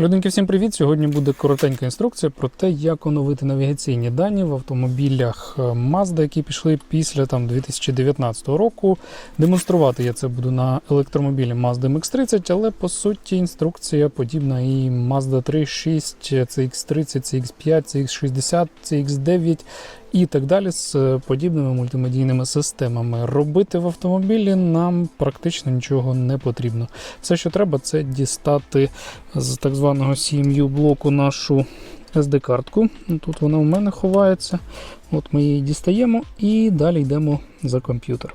Людинки, всім привіт! Сьогодні буде коротенька інструкція про те, як оновити навігаційні дані в автомобілях е, Mazda, які пішли після там 2019 року. Демонструвати я це буду на електромобілі Mazda MX-30, але по суті інструкція подібна і Mazda 3, 6, CX-30, CX5, CX60, CX9 і так далі з е, подібними мультимедійними системами. Робити в автомобілі нам практично нічого не потрібно. Все, що треба, це дістати з так званого CMU блоку нашу SD-картку. Тут вона у мене ховається. От ми її дістаємо і далі йдемо за комп'ютер.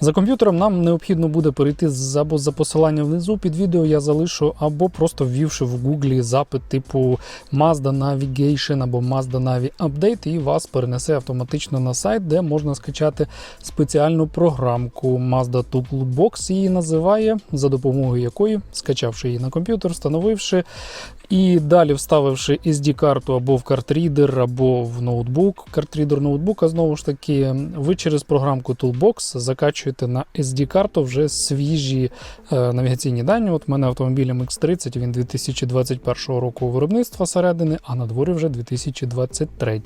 За комп'ютером нам необхідно буде перейти або за посиланням внизу під відео я залишу, або просто ввівши в Google запит типу Mazda Navigation або Mazda Navi Update, і вас перенесе автоматично на сайт, де можна скачати спеціальну програмку Mazda Toolbox її називає, за допомогою якої, скачавши її на комп'ютер, встановивши і далі вставивши SD-карту або в картрідер, або в ноутбук, картрідер ноутбука, знову ж таки, ви через програмку Toolbox закачуєте на SD-карту вже свіжі е, навігаційні дані. От у мене автомобіль MX30, він 2021 року виробництва середини, а на дворі вже 2023.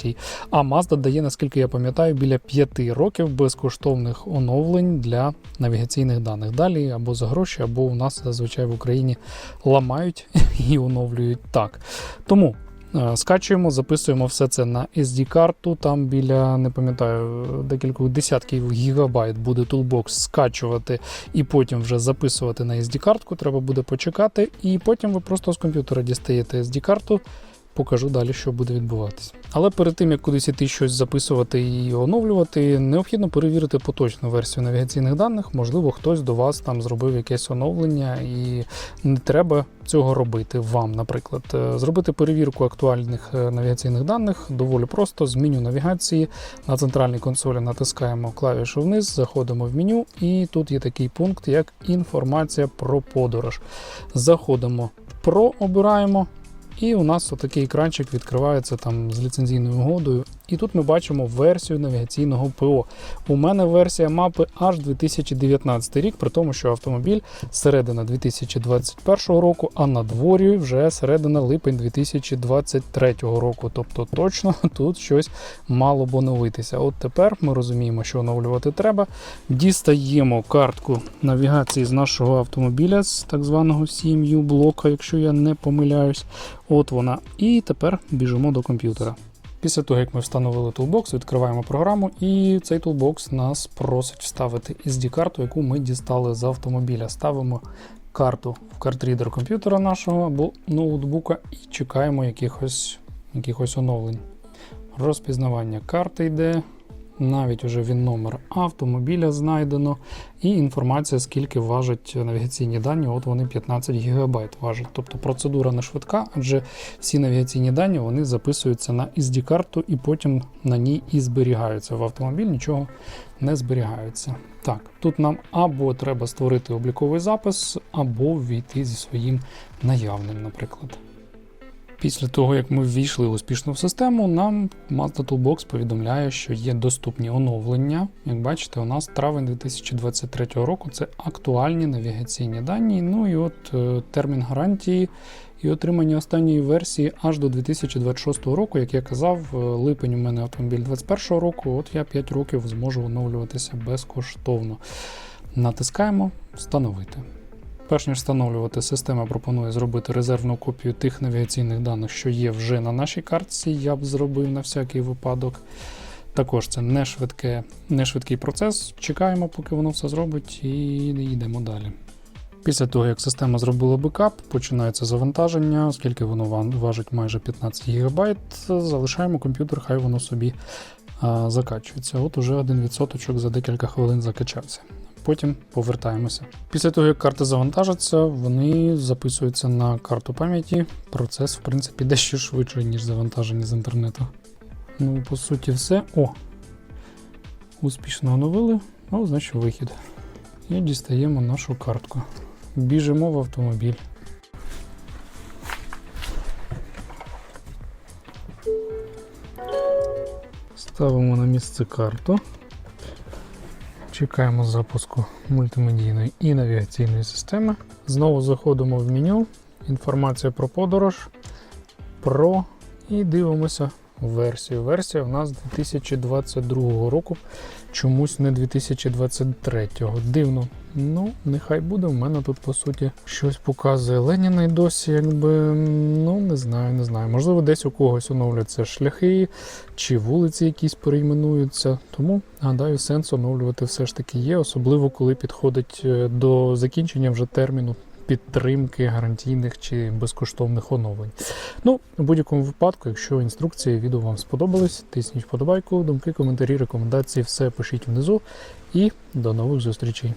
А Mazda дає, наскільки я пам'ятаю, біля 5 років безкоштовних оновлень для навігаційних даних. Далі або за гроші, або у нас зазвичай в Україні ламають і оновлюють так. Тому е, скачуємо, записуємо все це на SD-карту. Там біля, не пам'ятаю, декількох десятків гігабайт буде тулбокс скачувати і потім вже записувати на SD-картку. Треба буде почекати, і потім ви просто з комп'ютера дістаєте SD-карту. Покажу далі, що буде відбуватися. Але перед тим як кудись іти щось записувати і оновлювати, необхідно перевірити поточну версію навігаційних даних. Можливо, хтось до вас там зробив якесь оновлення, і не треба цього робити вам, наприклад. Е, Зробити перевірку актуальних е, навігаційних даних доволі просто з меню навігації на центральній консолі натискаємо клавішу вниз, заходимо в меню, і тут є такий пункт, як інформація про подорож. Заходимо про, обираємо. І у нас отакий екранчик відкривається там з ліцензійною угодою. І тут ми бачимо версію навігаційного ПО. У мене версія мапи аж 2019 рік, при тому, що автомобіль середина 2021 року, а на дворі вже середина липень 2023 року. Тобто точно тут щось мало б оновитися. От тепер ми розуміємо, що оновлювати треба. Дістаємо картку навігації з нашого автомобіля, з так званого CMU блока, якщо я не помиляюсь. От вона. І тепер біжимо до комп'ютера. Після того, як ми встановили Toolbox, відкриваємо програму, і цей Toolbox нас просить вставити SD-карту, яку ми дістали з автомобіля. Ставимо карту в картрідер комп'ютера нашого або ноутбука і чекаємо якихось, якихось оновлень. Розпізнавання карти йде. Навіть уже він номер автомобіля знайдено, і інформація, скільки важать навігаційні дані, от вони 15 ГБ важать. Тобто процедура не швидка, адже всі навігаційні дані вони записуються на SD-карту і потім на ній і зберігаються. В автомобіль нічого не зберігається. Так, тут нам або треба створити обліковий запис, або ввійти зі своїм наявним, наприклад. Після того, як ми ввійшли успішно в систему, нам Mazda Toolbox повідомляє, що є доступні оновлення. Як бачите, у нас травень 2023 року це актуальні навігаційні дані. Ну і от е, термін гарантії і отримання останньої версії аж до 2026 року. Як я казав, е, липень у мене автомобіль 2021 року, от я 5 років зможу оновлюватися безкоштовно. Натискаємо Встановити. Перш ніж встановлювати, система пропонує зробити резервну копію тих навігаційних даних, що є вже на нашій картці. Я б зробив на всякий випадок. Також це не, швидке, не швидкий процес. Чекаємо, поки воно все зробить, і йдемо далі. Після того, як система зробила бекап, починається завантаження, оскільки воно важить майже 15 ГБ, залишаємо комп'ютер, хай воно собі а, закачується. От уже 1% за декілька хвилин закачався потім повертаємося. Після того, як карти завантажаться, вони записуються на карту пам'яті. Процес, в принципі, дещо швидше, ніж завантаження з інтернету. Ну, по суті, все. О! Успішно оновили. О, значить вихід. І дістаємо нашу картку. Біжимо в автомобіль. Ставимо на місце карту. Чекаємо запуску мультимедійної і навігаційної системи. Знову заходимо в меню, інформація про подорож, про і дивимося версію. Версія у нас 2022 року, чомусь не 2023. Дивно. Ну, нехай буде. У мене тут по суті щось показує Леніна і досі, якби ну не знаю, не знаю. Можливо, десь у когось оновляться шляхи чи вулиці якісь перейменуються. Тому гадаю, сенс оновлювати все ж таки є, особливо коли підходить е, до закінчення вже терміну підтримки гарантійних чи безкоштовних оновлень. Ну, у будь-якому випадку, якщо інструкції відео вам сподобались, тисніть вподобайку, думки, коментарі, рекомендації, все пишіть внизу. І до нових зустрічей.